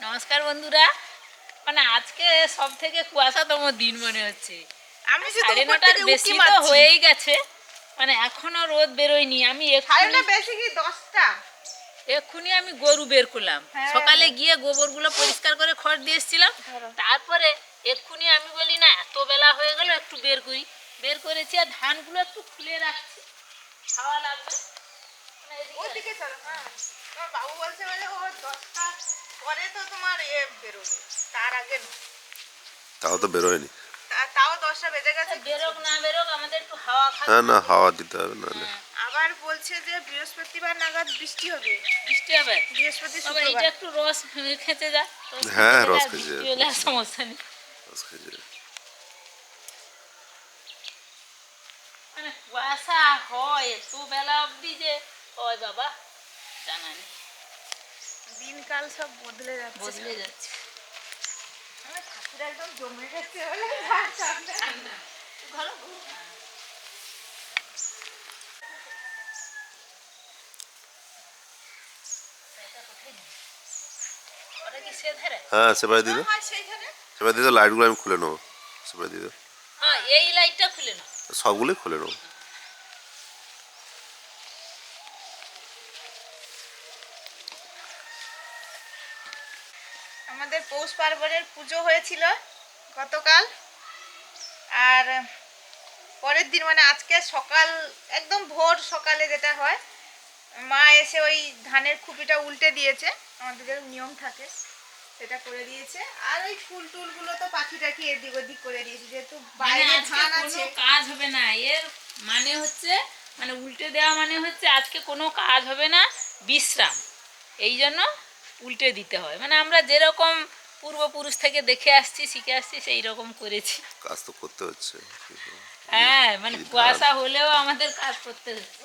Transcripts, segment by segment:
নমস্কার বন্ধুরা। মানে আজকে সব থেকে কুয়াশাতম দিন মনে হচ্ছে। আমি সাড়ে নটার বেশি তো হয়েই গেছে। মানে এখনও রোদ বেরোয়নি। আমি বেশি কি দশটা? এক্ষুনি আমি গরু বের করলাম। হ্যাঁ। সকালে গিয়ে গোবরগুলো পরিষ্কার করে খড় দিয়ে এসেছিলাম তারপরে এক্ষুনি আমি বলি না এত বেলা হয়ে গেল একটু বের করি। বের করেছি আর ধানগুলো একটু খুলে রাখছি। খাওয়া লাগবে। মানে ওদিকে চলো হ্যাঁ। তোমার বাবু বলছে বলে ও দশটা পরে তো তোমার এ বেরোবে তার আগে তাও তো বেরোয়নি। তাও দশটা বেজে গেছে বেরোক না বেরোক আমাদের একটু হাওয়া হ্যাঁ না হাওয়া দিতে হবে নাহলে। আবার বলছে যে বৃহস্পতিবার নাগাদ বৃষ্টি হবে। বৃষ্টি হবে? বৃহস্পতি তবে এটা একটু রস খেতে যা রস হ্যাঁ, খেতে রস যা, খেতে বৃষ্টি যা। হলে সমস্যা নেই। আজকে যে- মানে কুয়াশা হয় বেলা অবধি যে হয় বাবা। জানা নেই দিনকাল সব বদলে যাচ্ছে। বদলে যাচ্ছে। আমার ঠাকুর একদম জমে গেছে ধারে? হ্যাঁ দিদি। হ্যাঁ দিদি লাইটগুলো আমি খুলে নেব। দিদি। হ্যাঁ এই লাইটটা খুলে না সবগুলোই খুলে নেব। আমাদের পৌষ পার্বণের পুজো হয়েছিল গতকাল। আর পরের দিন মানে আজকে সকাল একদম ভোর সকালে যেটা হয় মা এসে ওই ধানের খুপিটা উল্টে দিয়েছে। আমাদের যে নিয়ম থাকে সেটা করে দিয়েছে। আর ওই ফুল টুলগুলো তো পাখি টাখি এদিক ওদিক করে দিয়েছে যেহেতু মানে বাইরে ধান আছে। কাজ হবে না। এর মানে হচ্ছে মানে উল্টে দেওয়া মানে হচ্ছে আজকে কোনো কাজ হবে না বিশ্রাম। এই জন্য উল্টে দিতে হয়। মানে আমরা যেরকম পূর্বপুরুষ থেকে দেখে আসছি শিখে আসছি সেই রকম করেছি। কাজ তো করতে হচ্ছে। হ্যাঁ মানে কুয়াশা হলেও আমাদের কাজ করতে হচ্ছে।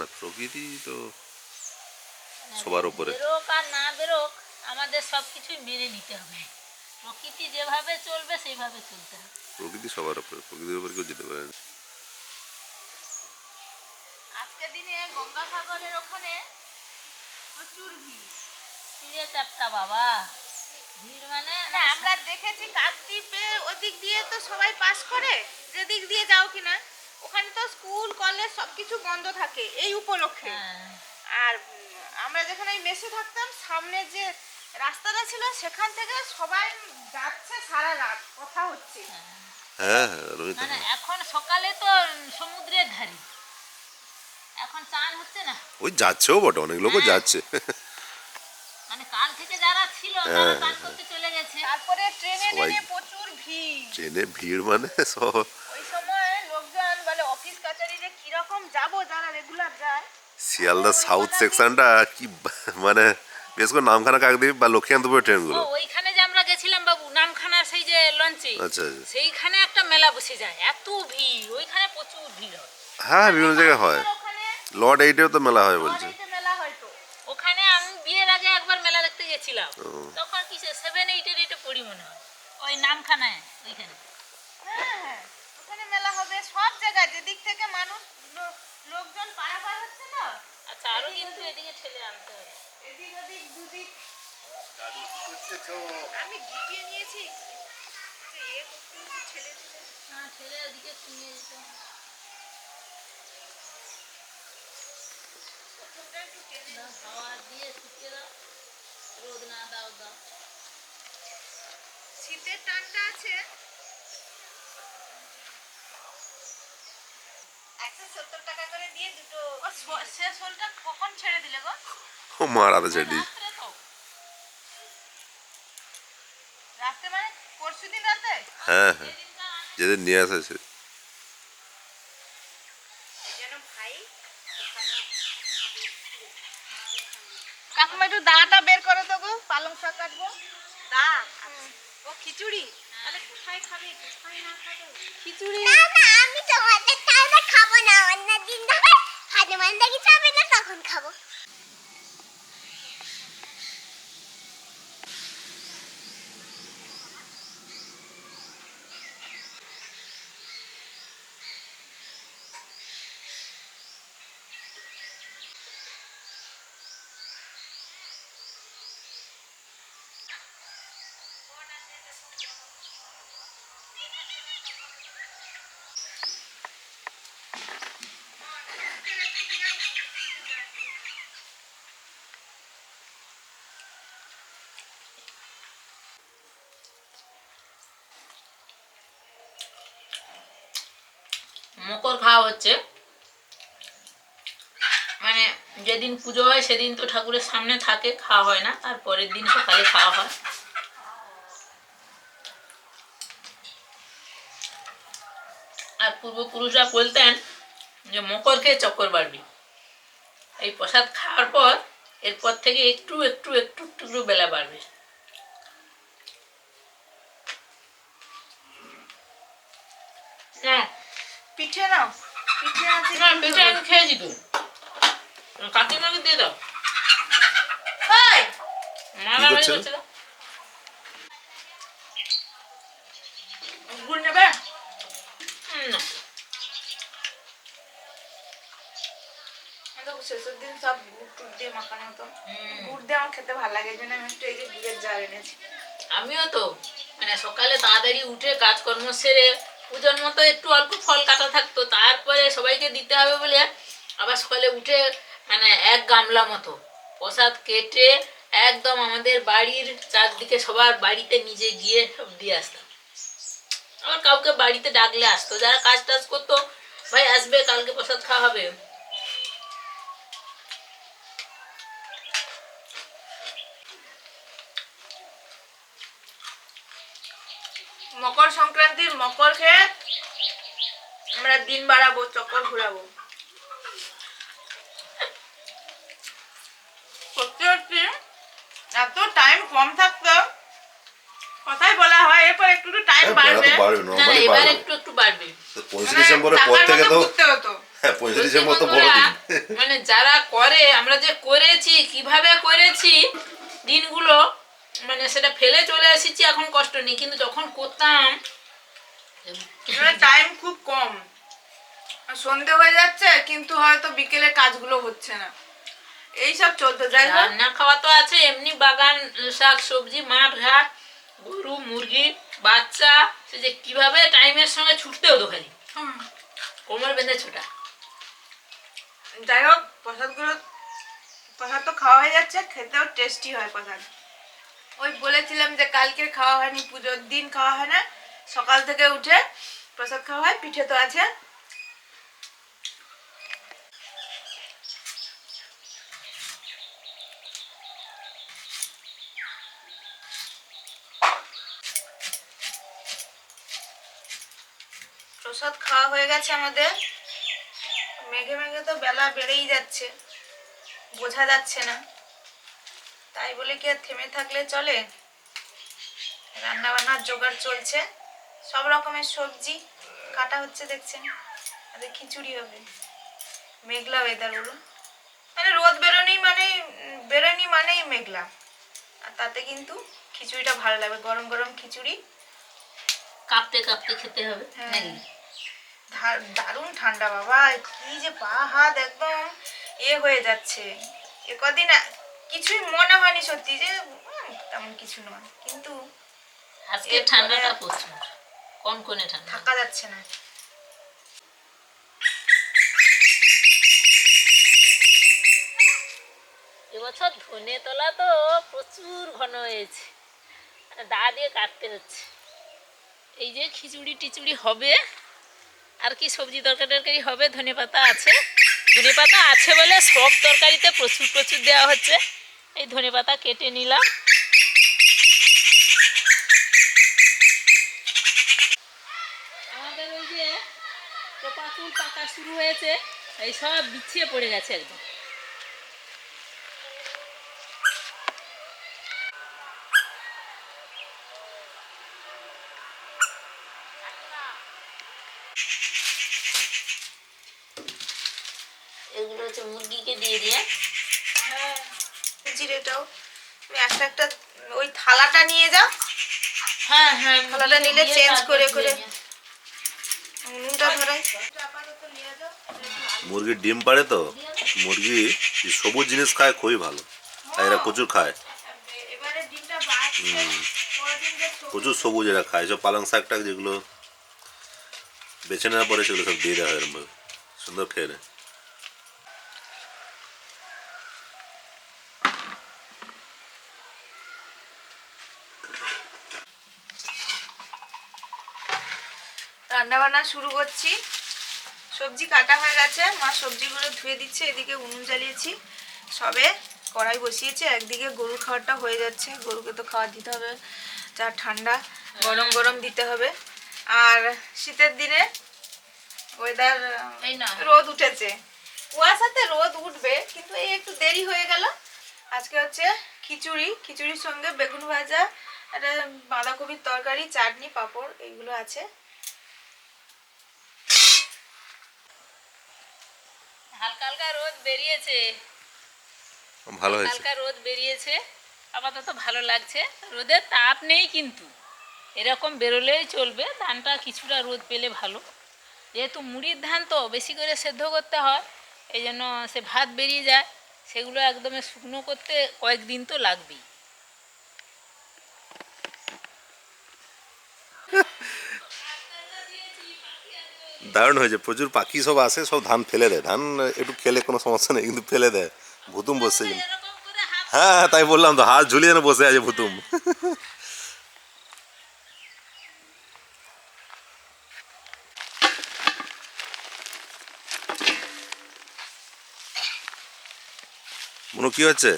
না প্রকৃতি তো সবার উপরে। বেরোক আর না বেরোক আমাদের সব কিছুই মেনে নিতে হবে। প্রকৃতি যেভাবে চলবে সেইভাবে চলতে হবে। প্রকৃতি সবার উপরে প্রকৃতির উপরে কেউ যেতে পারে আজকের দিনে গঙ্গাসাগরের ওখানে প্রচুর ভিড়। চাপটা বাবা। ভিড় মানে না আমরা দেখেছি কাকদ্বীপে ওদিক দিয়ে তো সবাই পাস করে যেদিক দিয়ে যাও কিনা। ওখানে তো স্কুল কলেজ সবকিছু বন্ধ থাকে এই উপলক্ষে। হ্যাঁ। আর আমরা যেখানে এই মেসে থাকতাম সামনে যে রাস্তাটা ছিল সেখান থেকে সবাই যাচ্ছে সারা রাত কথা হচ্ছে। হ্যাঁ হ্যাঁ মানে এখন সকালে তো সমুদ্রের ধারে। এখন চান হচ্ছে না। ওই যাচ্ছেও বটে অনেক লোকও। যাচ্ছে। মানে কাল থেকে যারা ছিল তারা কাজ করতে চলে গেছে। তারপরে ট্রেনে ট্রেনে প্রচুর ভিড়। ট্রেনে ভিড় মানে সব ওই সময় লোকজন বলে অফিস কাচারিতে কীরকম যাব যারা রেগুলার যায়? শিয়ালদা সাউথ সেকশনটা কি মানে বেশ করে নামখানা কাকদ্বীপ বা লক্ষ্মীকান্তপুর ও ট্রেনগুলো ওইখানে যে আমরা গেছিলাম বাবু নামখানার সেই যে লঞ্চে আচ্ছা আচ্ছা। সেইখানে একটা মেলা বসে যায় এত ভিড় ওইখানে প্রচুর ভিড় হয়। হ্যাঁ বিভিন্ন জায়গায় হয়। লর্ড এইটেও তো মেলা হয় বলছে। মেলা হয়তো ওখানে আমি বিয়ের আগে একবার মেলা দেখতে গেছিলাম। তখন কিসে সেভেন এইটের এইটে পড়ি মনে হয়। ওই নামখানায় ওইখানে হ্যাঁ হ্যাঁ ওখানে মেলা সব জায়গায় যেদিক থেকে মানুষ লোকজন পারাপার হচ্ছে না? আচ্ছা আরও কিন্তু এদিকে ঠেলে আনতে হবে। এদিক ওদিক দুদিক আমি গুটিয়ে নিয়েছি। হ্যাঁ ওদিকে শুনিয়ে দিতে হাওয়া দিয়ে শুকিয়ে রোদ না দাও দাও। শীতের টানটা আছে। একশো সত্তর টাকা করে দিয়ে দুটো সে শোলটা কখন ছেড়ে দিলে গো? ও মার আদা চাটি রাত্রে তো। রাতে মানে পরশু দিন রাতে? হ্যাঁ হ্যাঁ। যেদের নিয়ে আসা যেন কাকুমা একটু দাটা বের করো তো গো পালং শাক কাটবো। দা ও খিচুড়ি? না খাবে? খিচুড়ি? না না খাব না। অন্য দিন ধরে হনুমান দেখি যাবে না, তখন খাব মকর খাওয়া হচ্ছে। মানে যেদিন পুজো হয় সেদিন তো ঠাকুরের সামনে থাকে, খাওয়া হয় না। আর পরের দিন সকালে খাওয়া হয়। আর পূর্বপুরুষরা বলতেন যে, মকর খেয়ে চক্কর বাড়বি এই প্রসাদ খাওয়ার পর, এরপর থেকে একটু একটু একটু একটু একটু বেলা বাড়বে। হ্যাঁ পিঠে নাও। খেয়েছি দিয়ে দাও। শেষের দিন সব গুড় দিয়ে মাখানো দিয়ে আমার খেতে ভালো লাগে এনেছি আমিও তো মানে সকালে তাড়াতাড়ি উঠে কাজকর্ম সেরে পুজোর মতো একটু অল্প ফল কাটা থাকতো সবাইকে দিতে হবে বলে আবার সকালে উঠে মানে এক গামলা মতো প্রসাদ কেটে একদম আমাদের বাড়ির চারদিকে সবার বাড়িতে নিজে গিয়ে সব দিয়ে আসতাম। আবার কাউকে বাড়িতে ডাকলে আসতো, যারা কাজ টাজ করতো, ভাই আসবে, কালকে প্রসাদ খাওয়া হবে। মকর সংক্রান্তির মকর আমরা দিন বাড়াবো চক্কর ঘুরাবো। সত্যি সত্যি। এত টাইম কম থাকতো। কথাই বলা হয় এরপর একটু একটু টাইম হ্যাঁ, বাড়বে। না এবার একটু একটু বাড়বে। পঁচিশে মানে ডিসেম্বরের পর থেকে তো হ্যাঁ পঁচিশে ডিসেম্বর তো বড় দিন মানে যারা করে আমরা যে করেছি কীভাবে করেছি দিনগুলো মানে সেটা ফেলে চলে এসেছি এখন কষ্ট নেই। কিন্তু যখন করতাম টাইম খুব কম। সন্ধে হয়ে যাচ্ছে কিন্তু হয়তো বিকেলে কাজগুলো হচ্ছে না। এইসব চলতো যাই হোক। রান্না খাওয়া তো আছে এমনি বাগান শাক সবজি মাঠ ঘাট গরু মুরগি বাচ্চা সে যে কীভাবে টাইমের সঙ্গে ছুটতে হতো খালি। কোমর বেঁধে ছোটা। যাই হোক প্রসাদগুলো প্রসাদ তো খাওয়া হয়ে যাচ্ছে খেতেও টেস্টি হয় প্রসাদ। ওই বলেছিলাম যে কালকের খাওয়া হয়নি পুজোর দিন খাওয়া হয় না সকাল থেকে উঠে প্রসাদ খাওয়া হয় পিঠে তো আছে প্রসাদ খাওয়া হয়ে গেছে আমাদের। মেঘে মেঘে তো বেলা বেড়েই যাচ্ছে বোঝা যাচ্ছে না। তাই বলে কি আর থেমে থাকলে চলে? রান্না বান্নার জোগাড় চলছে সব রকমের সবজি কাটা হচ্ছে দেখছেন আর খিচুড়ি হবে। মেঘলা ওয়েদার বলুন। মানে রোদ বেরোনি মানে বেরোনি মানেই মেঘলা। আর তাতে কিন্তু খিচুড়িটা ভালো লাগবে গরম গরম খিচুড়ি। কাঁপতে কাঁপতে খেতে হবে হ্যাঁ। দারুণ ঠান্ডা বাবা। কি যে পা হাত একদম এ হয়ে যাচ্ছে। এ কদিন কিছুই মনে হয়নি সত্যি যে তেমন কিছু নয়। কিন্তু আজকে ঠান্ডাটা প্রচুর। কোন কোনে ঠান্ডা। থাকা যাচ্ছে না। এবছর ধনে তোলা তো প্রচুর ঘন হয়েছে। দা দিয়ে কাটতে হচ্ছে। এই যে খিচুড়ি টিচুড়ি হবে। আর কি সবজি তরকারি টরকারি হবে? ধনে পাতা আছে। ধনে পাতা আছে বলে সব তরকারিতে প্রচুর প্রচুর দেওয়া হচ্ছে। এই ধনে পাতা কেটে নিলাম। আমাদের ওই যে পাতা পাকা শুরু হয়েছে, এই সব বিছিয়ে পড়ে গেছে একদম। বলছে মুরগিকে দিয়ে দিয়ে। হ্যাঁ জিরেটাও। তুমি একটা একটা ওই থালাটা নিয়ে যাও। হ্যাঁ হ্যাঁ থালাটা নিলে চেঞ্জ করে করে। ধরাই। যাও মুরগির ডিম পাড়ে তো মুরগি সবুজ জিনিস খায় খুবই ভালো। আর এরা প্রচুর খায়। প্রচুর সবুজ এরা খায়। সব পালং শাক টাক যেগুলো বেছে নেওয়ার পরে সেগুলো সব দিয়ে দেওয়া হয় এরকম ভাবে। সুন্দর খেয়ে নেয় রান্না বান্না শুরু করছি। সবজি কাটা হয়ে গেছে মা সবজিগুলো ধুয়ে দিচ্ছে এদিকে উনুন জ্বালিয়েছি। সবে কড়াই বসিয়েছে একদিকে গরুর খাবারটা হয়ে যাচ্ছে। গরুকে তো খাবার দিতে হবে যা ঠান্ডা গরম গরম দিতে হবে। আর শীতের দিনে ওয়েদার এই না। রোদ উঠেছে। কুয়াশাতে রোদ উঠবে কিন্তু এই একটু দেরি হয়ে গেল। আজকে হচ্ছে খিচুড়ি খিচুড়ির সঙ্গে বেগুন ভাজা একটা বাঁধাকপির তরকারি চাটনি পাঁপড় এইগুলো আছে। হালকা হালকা রোদ বেরিয়েছে। ভালো হয়েছে। হালকা রোদ বেরিয়েছে। আপাতত ভালো লাগছে। রোদের তাপ নেই কিন্তু। এরকম বেরোলেই চলবে। ধানটা কিছুটা রোদ পেলে ভালো। যেহেতু মুড়ির ধান তো বেশি করে সেদ্ধ করতে হয় এই জন্য সে ভাত বেরিয়ে যায়। সেগুলো একদমে শুকনো করতে কয়েকদিন তো লাগবেই। দারুণ হয়েছে। প্রচুর পাখি সব আসে সব ধান ফেলে দেয়। ধান একটু খেলে কোনো সমস্যা নেই কিন্তু ফেলে দেয়। ভুতুম বসছে হাত হ্যাঁ হ্যাঁ, তাই বললাম তো হাত ঝুলিয়ে যেন বসে আছে ভুতুম। মনু কি হচ্ছে?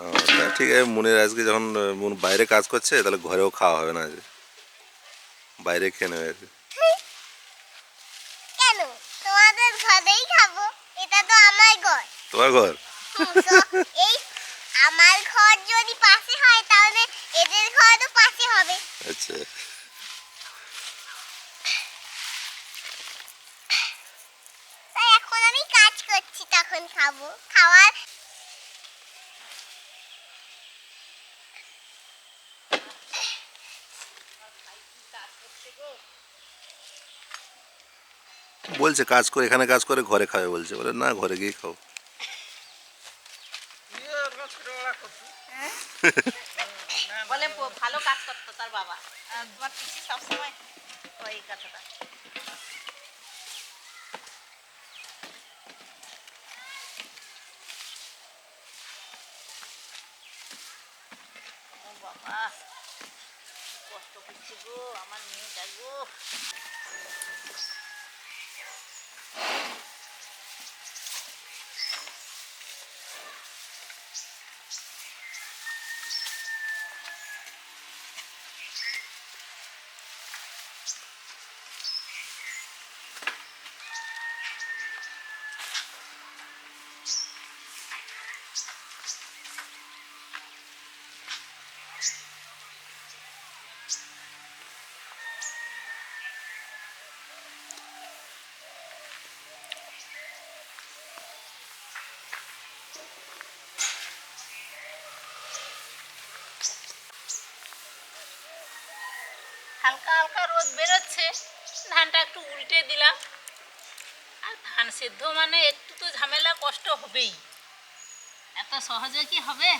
ও, ঠিক আছে মনের আজকে যখন মন বাইরে কাজ করছে তাহলে ঘরেও খাওয়া হবে না আজকে। বাইরে খেয়ে নেবে আজকে কেন তোমাদের ঘরেই খাব এটা তো আমার ঘর। তোমার ঘর? এই আমার ঘর যদি পাশে হয় তাহলে এদের ঘরও পাশে হবে। আচ্ছা। তাই এখন আমি কাজ করছি তখন খাব। খাওয়ার বলছে, কাজ করে, এখানে কাজ করে, ঘরে খাবে, বলছে। বলে, না, ঘরে গিয়ে খাও। বলে ভালো কাজ করতো কষ্ট করছে গো, আমার মেয়েটা গো হালকা হালকা রোদ বেরোচ্ছে, ধানটা একটু উল্টে দিলাম। আর ধান সেদ্ধ মানে একটু তো ঝামেলা কষ্ট হবেই। এত সহজে কি হবে?